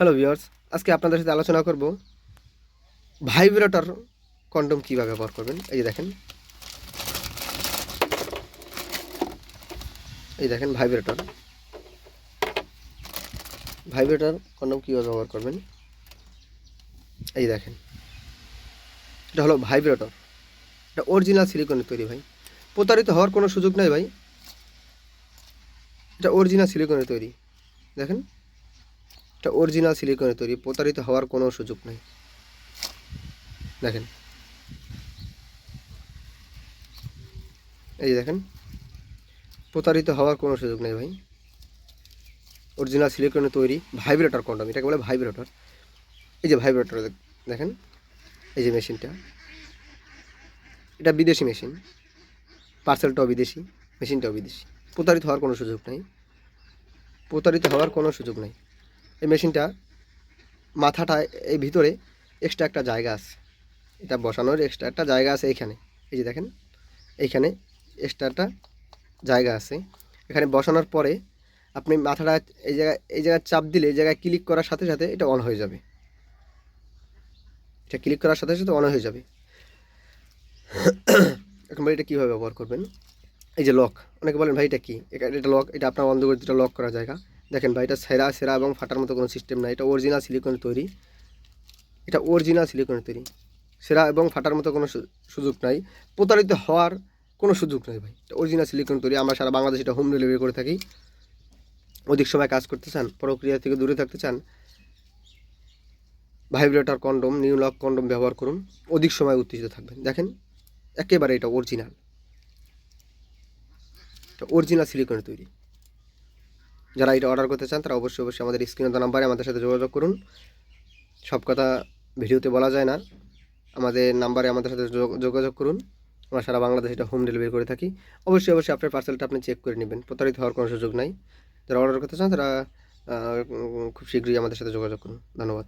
Hello viewers আজকে আপনাদের সাথে আলোচনা করব ভাইব্রেটর কন্ডম কীভাবে ব্যবহার করবেন? এই যে দেখেন। এই দেখেন ভাইব্রেটর। ভাইব্রেটর কন্ডম কীভাবে ব্যবহার করবেন? এই দেখেন। এটা হলো ভাইব্রেটর। এটা অরিজিনাল সিলিকনের তৈরি ভাই। প্রতারিত হওয়ার কোনো সুযোগ নেই ভাই। এটা অরিজিনাল সিলিকনের তৈরি। দেখেন। এটা অরিজিনাল সিলিকনে তৈরি, প্রতারিত হওয়ার কোনো সুযোগ নেই। দেখেন। এই দেখেন, প্রতারিত হওয়ার কোনো সুযোগ নেই ভাই। অরিজিনাল সিলিকনে তৈরি ভাইব্রেটর কন্ডম এটাকে বলে ভাইব্রেটর এই যে ভাইব্রেটর দেখেন, এই যে মেশিনটা এটা বিদেশি মেশিন পার্সেলটাও বিদেশি মেশিনটাও বিদেশি। প্রতারিত হওয়ার কোনো সুযোগ নেই। প্রতারিত হওয়ার কোনো সুযোগ নেই। মেশিনটা মাথাটা এই ভিতরে এক্সট্রা একটা জায়গা আছে। এটা বসানোর এক্সট্রা একটা জায়গা আছে এইখানে। এই যে দেখেন, এইখানে এক্সট্রা একটা জায়গা আছে। এখানে বসানোর পরে আপনি মাথাটা এই জায়গায় এই জায়গায় চাপ দিলে, এই জায়গায় ক্লিক করার সাথে সাথে এটা অন হয়ে যাবে। এটা ক্লিক করার সাথে সাথে অন হয়ে যাবে। এখন ভাই এটা কীভাবে ব্যবহার করবেন? এই যে লক অনেকে বলেন ভাই এটা কী? এটা- লক এটা আপনার বন্ধ করে লক করা জায়গা। দেখেন ভাই, এটা সেরা সেরা এবং ফাটার মতো কোনো সিস্টেম নাই এটা অরিজিনাল সিলিকনের তৈরি। এটা অরিজিনাল সিলিকনের তৈরি। সেরা এবং ফাটার মতো কোনো সুযোগ নাই। প্রতারিত হওয়ার কোনো সুযোগ নেই ভাই। এটা অরিজিনাল সিলিকন তৈরি। আমরা সারা বাংলাদেশ এটা হোম ডেলিভারি করে থাকি। অধিক সময় কাজ করতে চান, প্রক্রিয়া থেকে দূরে থাকতে চান vibrator condom new lock condom ব্যবহার করুন। অধিক সময় উত্তেজিত থাকবেন। দেখেন, একেবারে এটা অরিজিনাল এটা অরিজিনাল সিলিকনের তৈরি। যারা এটা অর্ডার করতে চান, তারা অবশ্যই অবশ্যই আমাদের স্ক্রিনে দেওয়া নাম্বারে আমাদের সাথে যোগাযোগ করুন। সব কথা ভিডিওতে বলা যায় না। আমাদের নাম্বারে আমাদের সাথে যোগ- যোগাযোগ করুন। আমরা সারা বাংলাদেশে এটা হোম ডেলিভারি করে থাকি। অবশ্যই অবশ্যই আপনার পার্সেলটা আপনি চেক করে নেবেন। প্রতারিত হওয়ার কোনো সুযোগ নাই। যারা অর্ডার করতে চান, তারা খুব শীঘ্রই আমাদের সাথে যোগাযোগ করুন। ধন্যবাদ।